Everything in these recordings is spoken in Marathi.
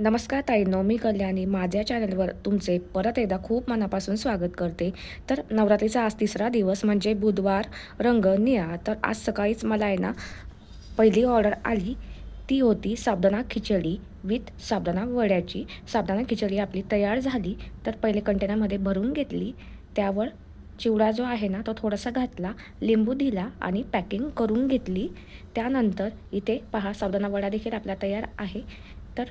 नमस्कार ताई मी कल्याणी. माझ्या चॅनलवर तुमचे परत एकदा खूप मनापासून स्वागत करते. तर नवरात्रीचा आज तिसरा दिवस म्हणजे बुधवार रंग निळा. तर आज सकाळीच मला आहे ना पहिली ऑर्डर आली. ती होती साबुदाणा खिचडी विथ साबुदाणा वड्याची. साबुदाणा खिचडी आपली तयार झाली तर पहिले कंटेनरमध्ये भरून घेतली. त्यावर चिवडा जो आहे ना तो थोडासा घातला लिंबू दिला आणि पॅकिंग करून घेतली. त्यानंतर इथे पहा साबुदाणा वडा देखील आपला तयार आहे. तर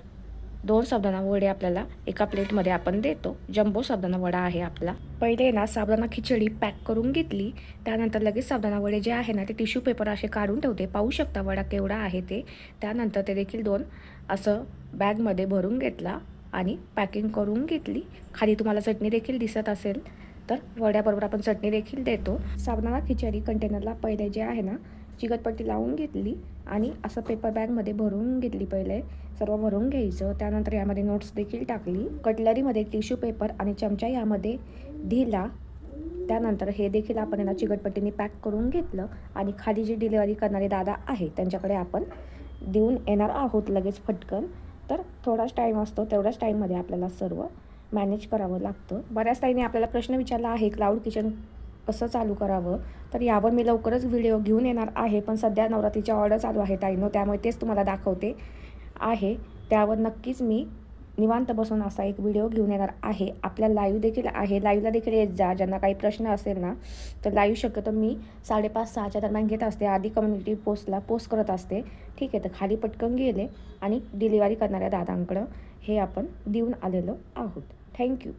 दोन साबुदाणा वडे आपल्याला एका प्लेटमध्ये आपण देतो. जम्बो साबुदाणा वडा आहे आपला. पहिले ना साबुदाणा खिचडी पॅक करून घेतली. त्यानंतर लगेच साबुदाणा वडे जे आहे ना ते टिश्यू पेपर असे काढून ठेवते. पाहू शकता वडा केवढा आहे ते. त्यानंतर ते देखील दोन असं बॅगमध्ये भरून घेतला आणि पॅकिंग करून घेतली. खाली तुम्हाला चटणी देखील दिसत असेल तर वड्याबरोबर आपण चटणी देखील देतो. साबुदाणा खिचडी कंटेनरला पहिले जे आहे ना चिकटपट्टी लावून घेतली आणि असं पेपर बॅगमध्ये भरून घेतली पहिले. सर्व भरून घ्यायचं. त्यानंतर यामध्ये नोट्स देखील टाकली. कटलरीमध्ये टिश्यू पेपर आणि चमचा यामध्ये दिला. त्यानंतर हे देखील आपण यांना चिकटपट्टीने पॅक करून घेतलं आणि खाली जी डिलिव्हरी करणारे दादा आहे त्यांच्याकडे आपण देऊन येणार आहोत लगेच फटकन. तर थोडाच टाईम असतो तेवढ्याच टाईममध्ये आपल्याला सर्व मॅनेज करावं लागतं. बऱ्याच ताईने आपल्याला प्रश्न विचारला आहे क्लाउड किचन कसं चालू करावं? तर यावर मी लवकरच व्हिडिओ घेऊन येणार आहे. पण सध्या नवरात्रीच्या ऑर्डर चालू आहे ताईनो. त्यामुळे तेच तुम्हाला दाखवते आहे. त्यावर नक्कीच मी निवांत बसून असा एक व्हिडिओ घेऊन येणार आहे. आपल्या लाईव्ह देखील आहे. लाईव्हला देखील येत जा. ज्यांना काही प्रश्न असेल ना तर लाईव्ह शक्यतो मी साडेपाच सहाच्या दरम्यान घेत असते. आधी कम्युनिटी पोस्टला पोस्ट करत असते. ठीक आहे तर खाली पटकन गेले आणि डिलिव्हरी करणाऱ्या दादांकडं हे आपण देऊन आलेलो आहोत. थँक्यू